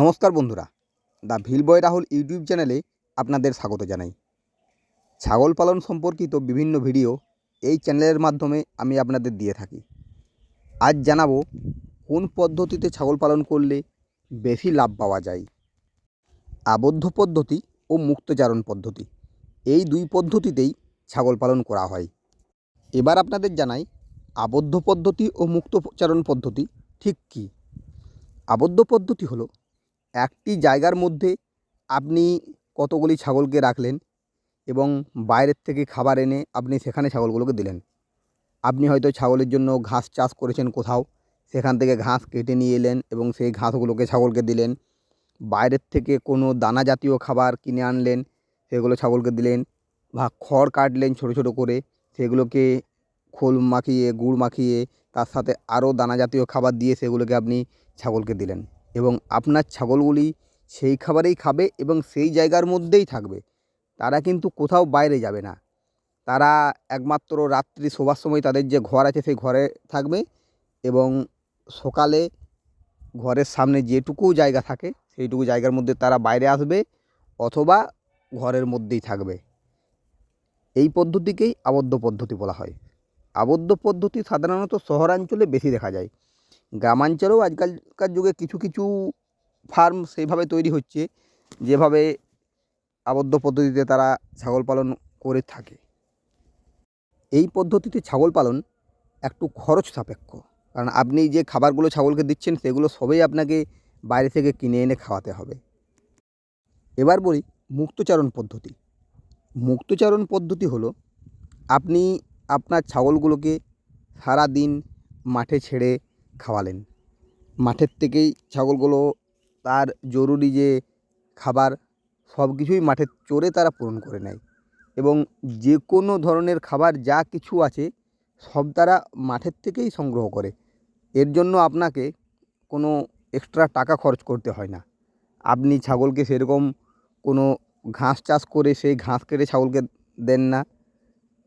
নমস্কার বন্ধুরা। The Bhil boy Rahul YouTube চ্যানেলে আপনাদের স্বাগত জানাই। ছাগল পালন সম্পর্কিত বিভিন্ন ভিডিও এই চ্যানেলের মাধ্যমে আমি আপনাদের দিয়ে থাকি। আজ জানাব, কোন পদ্ধতিতে ছাগল পালন করলে বেশি লাভ পাওয়া যায়? আবদ্ধ পদ্ধতি ও মুক্তচারণ পদ্ধতি, এই দুই পদ্ধতিতেই ছাগল পালন করা হয়। এবার আপনাদের জানাই, আবদ্ধ পদ্ধতি ও মুক্তচারণ পদ্ধতি ঠিক কী? আবদ্ধ পদ্ধতি হলো একটি জায়গার মধ্যে আপনি কতগুলি ছাগলকে রাখলেন এবং বাইরের থেকে খাবার এনে আপনি সেখানে ছাগলগুলোকে দিলেন। আপনি হয়তো ছাগলের জন্য ঘাস চাষ করেছেন কোথাও, সেখান থেকে ঘাস কেটে নিয়ে এলেন এবং সেই ঘাসগুলোকে ছাগলকে দিলেন। বাইরের থেকে কোনো দানা জাতীয় খাবার কিনে আনলেন, সেগুলো ছাগলকে দিলেন বা খড় কাটলেন ছোটো ছোটো করে, সেগুলোকে খোল মাখিয়ে, গুড় মাখিয়ে, তার সাথে আরও দানা জাতীয় খাবার দিয়ে সেগুলোকে আপনি ছাগলকে দিলেন। এবং আপনার ছাগলগুলি সেই খাবারেই খাবে এবং সেই জায়গার মধ্যেই থাকবে। তারা কিন্তু কোথাও বাইরে যাবে না। তারা একমাত্র রাত্রি শোবার সময় তাদের যে ঘর আছে সেই ঘরে থাকবে এবং সকালে ঘরের সামনে যেটুকু জায়গা থাকে সেইটুকু জায়গার মধ্যে তারা বাইরে আসবে অথবা ঘরের মধ্যেই থাকবে। এই পদ্ধতিকেই আবদ্ধ পদ্ধতি বলা হয়। আবদ্ধ পদ্ধতি সাধারণত শহরাঞ্চলে বেশি দেখা যায়। গ্রামাঞ্চলেও আজকালকার যুগে কিছু কিছু ফার্ম সেইভাবে তৈরি হচ্ছে, যেভাবে আবদ্ধ পদ্ধতিতে তারা ছাগল পালন করে থাকে। এই পদ্ধতিতে ছাগল পালন একটু খরচ সাপেক্ষ, কারণ আপনি যে খাবারগুলো ছাগলকে দিচ্ছেন সেগুলো সবই আপনাকে বাইরে থেকে কিনে এনে খাওয়াতে হবে। এবার বলি মুক্তচারণ পদ্ধতি। মুক্তচারণ পদ্ধতি হলো, আপনি আপনার ছাগলগুলোকে সারা দিন মাঠে ছেড়ে খাওয়ালেন। মাঠের থেকেই ছাগলগুলো তার জরুরি যে খাবার, সব কিছুই মাঠে চরে তারা পূরণ করে নেয় এবং যে কোনো ধরনের খাবার যা কিছু আছে, সব তারা মাঠের থেকেই সংগ্রহ করে। এর জন্য আপনাকে কোনো এক্সট্রা টাকা খরচ করতে হয় না। আপনি ছাগলকে সেরকম কোনো ঘাস চাষ করে সেই ঘাস কেটে ছাগলকে দেন না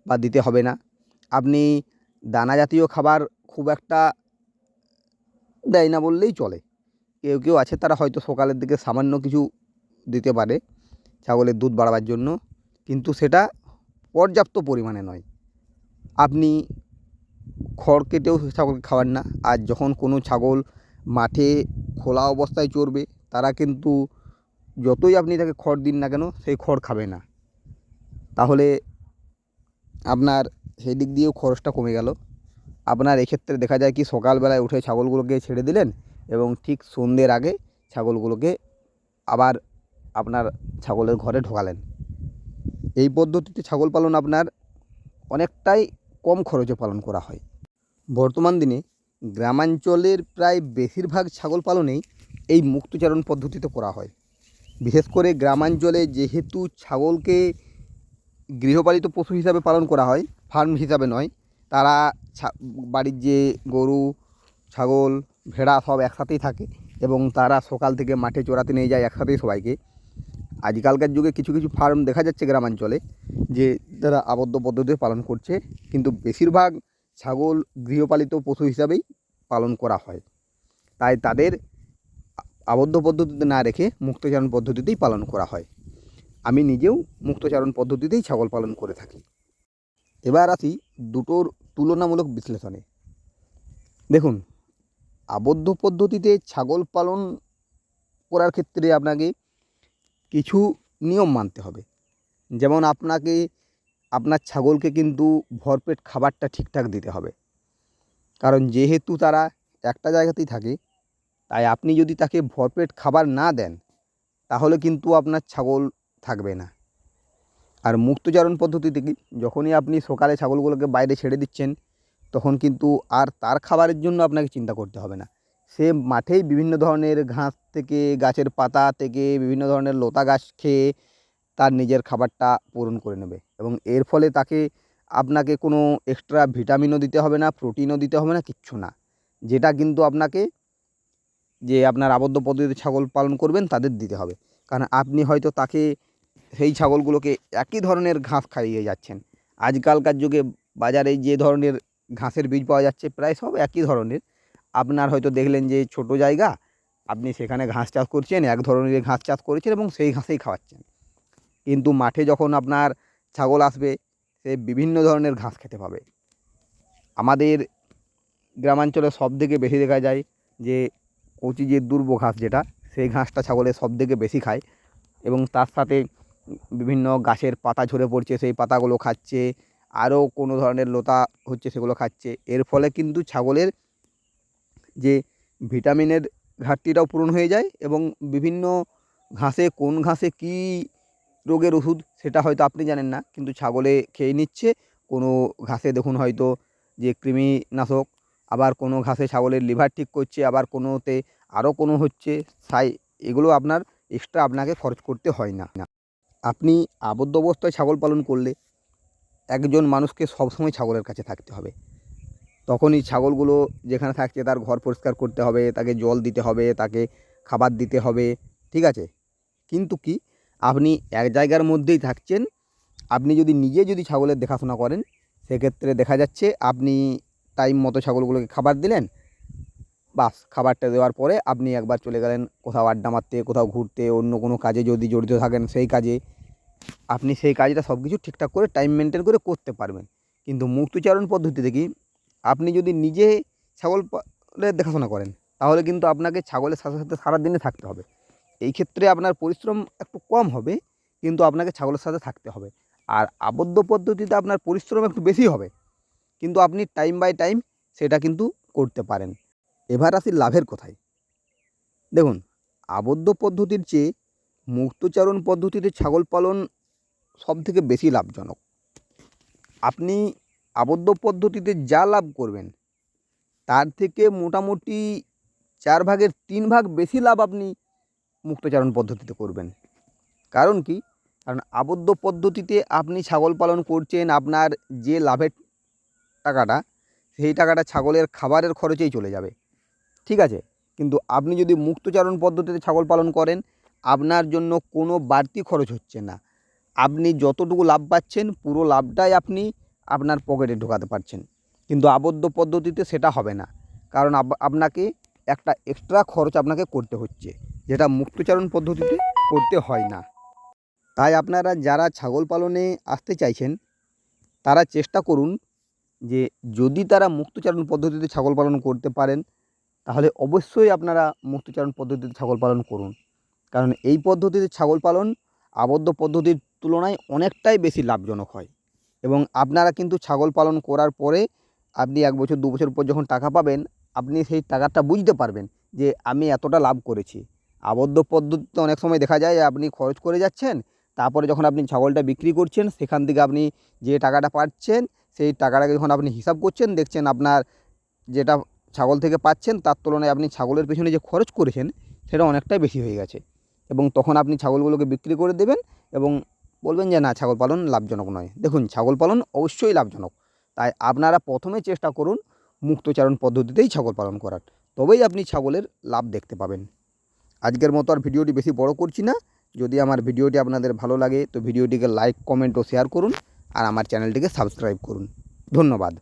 বা দিতে হবে না। আপনি দানা জাতীয় খাবার খুব একটা দেয় না বললেই চলে। কেউ কেউ আছে তারা হয়তো সকালের দিকে সামান্য কিছু দিতে পারে ছাগলের দুধ বাড়াবার জন্য, কিন্তু সেটা পর্যাপ্ত পরিমাণে নয়। আপনি খড় কেটেও ছাগলকে খাওয়ান না, আর যখন কোনো ছাগল মাঠে খোলা অবস্থায় চরবে তারা কিন্তু যতই আপনি তাকে খড় দিন না কেন, সেই খড় খাবে না। তাহলে আপনার সেই দিক দিয়েও খরচটা কমে গেল। আপনার এক্ষেত্রে দেখা যায় কি সকালবেলায় উঠে ছাগলগুলোকে ছেড়ে দিলেন এবং ঠিক সন্ধ্যের আগে ছাগলগুলোকে আবার আপনার ছাগলের ঘরে ঢোকালেন। এই পদ্ধতিতে ছাগল পালন আপনার অনেকটাই কম খরচে পালন করা হয়। বর্তমান দিনে গ্রামাঞ্চলের প্রায় বেশিরভাগ ছাগল পালনেই এই মুক্তচারণ পদ্ধতিতে করা হয়। বিশেষ করে গ্রামাঞ্চলে যেহেতু ছাগলকে গৃহপালিত পশু হিসাবে পালন করা হয়, ফার্ম হিসাবে নয়, তারা বাড়ির যে গরু, ছাগল, ভেড়া সব একসাথেই থাকে এবং তারা সকাল থেকে মাঠে চড়াতে নিয়ে যায় একসাথেই সবাইকে। আজকালকার যুগে কিছু কিছু ফার্ম দেখা যাচ্ছে গ্রামাঞ্চলে যে তারা আবদ্ধ পদ্ধতিতে পালন করছে। কিন্তু বেশিরভাগ ছাগল গৃহপালিত পশু হিসাবেই পালন করা হয়। তাই তাদের আবদ্ধ পদ্ধতিতে না রেখে মুক্তচারণ পদ্ধতিতেই পালন করা হয়। আমি নিজেও মুক্তচারণ পদ্ধতিতেই ছাগল পালন করে থাকি। এবার আসি দুটোর তুলনামূলক বিশ্লেষণে। দেখুন, আবদ্ধ পদ্ধতিতে ছাগল পালন করার ক্ষেত্রে আপনাকে কিছু নিয়ম মানতে হবে। যেমন আপনাকে, আপনার ছাগলকে কিন্তু ভরপেট খাবারটা ঠিকঠাক দিতে হবে। কারণ যেহেতু তারা একটা জায়গাতেই থাকে, তাই আপনি যদি তাকে ভরপেট খাবার না দেন, তাহলে কিন্তু আপনার ছাগল থাকবে না। আর মুক্তচারণ পদ্ধতিতে কি? যখনই আপনি সকালে ছাগলগুলোকে বাইরে ছেড়ে দিচ্ছেন, তখন কিন্তু আর তার খাবারের জন্য আপনাকে চিন্তা করতে হবে না। সে মাঠেই বিভিন্ন ধরনের ঘাস থেকে, গাছের পাতা থেকে বিভিন্ন ধরনের লতা গাছ খেয়ে তার নিজের খাবারটা পূরণ করে নেবে। এবং এর ফলে তাকে আপনাকে কোনো এক্সট্রা ভিটামিনও দিতে হবে না প্রোটিনও দিতে হবে না, কিচ্ছু না। যেটা কিন্তু আপনাকে যে আপনার আবদ্ধ পদ্ধতিতে ছাগল পালন করবেন, তাদের দিতে হবে। কারণ আপনি হয়তো তাকে সেই ছাগলগুলোকে একই ধরনের ঘাস খাইয়ে যাচ্ছেন। আজকালকার যুগে বাজারে যে ধরনের ঘাসের বীজ পাওয়া যাচ্ছে, প্রায় সব একই ধরনের। আপনার হয়তো দেখলেন যে ছোট জায়গা, আপনি সেখানে ঘাস চাষ করছেন, এক ধরনের ঘাস চাষ করেছেন এবং সেই ঘাসেই খাওয়াচ্ছেন। কিন্তু মাঠে যখন আপনার ছাগল আসবে, সে বিভিন্ন ধরনের ঘাস খেতে পাবে। আমাদের গ্রামাঞ্চলে সব থেকে বেশি দেখা যায় যে কচি যে দুর্ব ঘাস যেটা, সেই ঘাসটা ছাগলের সব থেকে বেশি খায় এবং তার সাথে বিভিন্ন গাছের পাতা ঝরে পড়ছে, সেই পাতাগুলো খাচ্ছে, আরও কোনো ধরনের লতা হচ্ছে সেগুলো খাচ্ছে। এর ফলে কিন্তু ছাগলের যে ভিটামিনের ঘাটতিটাও পূরণ হয়ে যায় এবং বিভিন্ন ঘাসে কোন ঘাসে কী রোগের ওষুধ সেটা হয়তো আপনি জানেন না, কিন্তু ছাগলে খেয়ে নিচ্ছে। কোনো ঘাসে দেখুন হয়তো যে কৃমিনাশক, আবার কোনো ঘাসে ছাগলের লিভার ঠিক করছে, আবার কোনোতে আরও কোনো হচ্ছে, সাই এগুলো আপনার এক্সট্রা আপনাকে খরচ করতে হয় না। আপনি আবদ্ধ অবস্থায় ছাগল পালন করলে একজন মানুষকে সবসময় ছাগলের কাছে থাকতে হবে। তখনই ছাগলগুলো যেখানে থাকছে তার ঘর পরিষ্কার করতে হবে, তাকে জল দিতে হবে, তাকে খাবার দিতে হবে, ঠিক আছে? কিন্তু কি? আপনি এক জায়গার মধ্যেই থাকছেন, আপনি যদি নিজে যদি ছাগলের দেখাশোনা করেন, সেক্ষেত্রে দেখা যাচ্ছে আপনি টাইম মতো ছাগলগুলোকে খাবার দিলেন বাস খাবারটা দেওয়ার পরে আপনি একবার চলে গেলেন কোথাও আড্ডা মারতে, কোথাও ঘুরতে, অন্য কোনো কাজে যদি জড়িত থাকেন সেই কাজে, আপনি সেই কাজটা সব কিছু ঠিকঠাক করে টাইম মেনটেন করে করতে পারবেন। কিন্তু মুক্তচারণ পদ্ধতিতে কি? আপনি যদি নিজে ছাগল পালের দেখাশোনা করেন, তাহলে কিন্তু আপনাকে ছাগলের সাথে সাথে সারাদিনে থাকতে হবে। এই ক্ষেত্রে আপনার পরিশ্রম একটু কম হবে, কিন্তু আপনাকে ছাগলের সাথে থাকতে হবে। আর আবদ্ধ পদ্ধতিতে আপনার পরিশ্রম একটু বেশি হবে, কিন্তু আপনি টাইম বাই টাইম সেটা কিন্তু করতে পারেন। এবার আসি লাভের কথায়। দেখুন, আবদ্ধ পদ্ধতির চেয়ে মুক্তচারণ পদ্ধতিতে ছাগল পালন সব থেকে বেশি লাভজনক। আপনি আবদ্ধ পদ্ধতিতে যা লাভ করবেন, তার থেকে মোটামুটি চার ভাগের তিন ভাগ বেশি লাভ আপনি মুক্তচারণ পদ্ধতিতে করবেন। কারণ কি? কারণ আবদ্ধ পদ্ধতিতে আপনি ছাগল পালন করছেন, আপনার যে লাভের টাকাটা, সেই টাকাটা ছাগলের খাবারের খরচেই চলে যাবে। ঠিক আছে? কিন্তু আপনি যদি মুক্তচারণ পদ্ধতিতে ছাগল পালন করেন, আপনার জন্য কোনো বাড়তি খরচ হচ্ছে না। আপনি যতটুকু লাভ পাচ্ছেন, পুরো লাভটাই আপনি আপনার পকেটে ঢোকাতে পারছেন। কিন্তু আবদ্ধ পদ্ধতিতে সেটা হবে না। কারণ আপনাকে একটা এক্সট্রা খরচ আপনাকে করতে হচ্ছে, যেটা মুক্তচারণ পদ্ধতিতে করতে হয় না। তাই আপনারা যারা ছাগল পালনে আসতে চাইছেন, তারা চেষ্টা করুন যে যদি তারা মুক্তচারণ পদ্ধতিতে ছাগল পালন করতে পারেন তাহলে অবশ্যই আপনারা মুক্তচারণ পদ্ধতিতে ছাগল পালন করুন। কারণ এই পদ্ধতিতে ছাগল পালন আবদ্ধ পদ্ধতির তুলনায় অনেকটাই বেশি লাভজনক হয়। এবং আপনারা কিন্তু ছাগল পালন করার পরে আপনি এক বছর, দু বছর পর যখন টাকা পাবেন, আপনি সেই টাকাটা বুঝতে পারবেন যে আমি এতটা লাভ করেছি। আবদ্ধ পদ্ধতিতে অনেক সময় দেখা যায় যে আপনি খরচ করে যাচ্ছেন, তারপরে যখন আপনি ছাগলটা বিক্রি করছেন, সেখান থেকে আপনি যে টাকাটা পাচ্ছেন, সেই টাকাটাকে যখন আপনি হিসাব করছেন, দেখছেন আপনার যেটা ছাগল থেকে পাচ্ছেন, তার তুলনায় আপনি ছাগলের পেছনে যে খরচ করেছেন, সেটা অনেকটাই বেশি হয়ে গেছে। এবং তখন আপনি ছাগলগুলোকে বিক্রি করে দেবেন এবং বলবেন যে, না, ছাগল পালন লাভজনক নয়। দেখুন, ছাগল পালন অবশ্যই লাভজনক। তাই আপনারা প্রথমে চেষ্টা করুন মুক্তচারণ পদ্ধতিতেই ছাগল পালন করার। তবেই আপনি ছাগলের লাভ দেখতে পাবেন। আজকের মতো আর ভিডিওটি বেশি বড় করছি না। যদি আমার ভিডিওটি আপনাদের ভালো লাগে, তো ভিডিওটিকে লাইক, কমেন্ট ও শেয়ার করুন। আর আমার চ্যানেলটিকে সাবস্ক্রাইব করুন। ধন্যবাদ।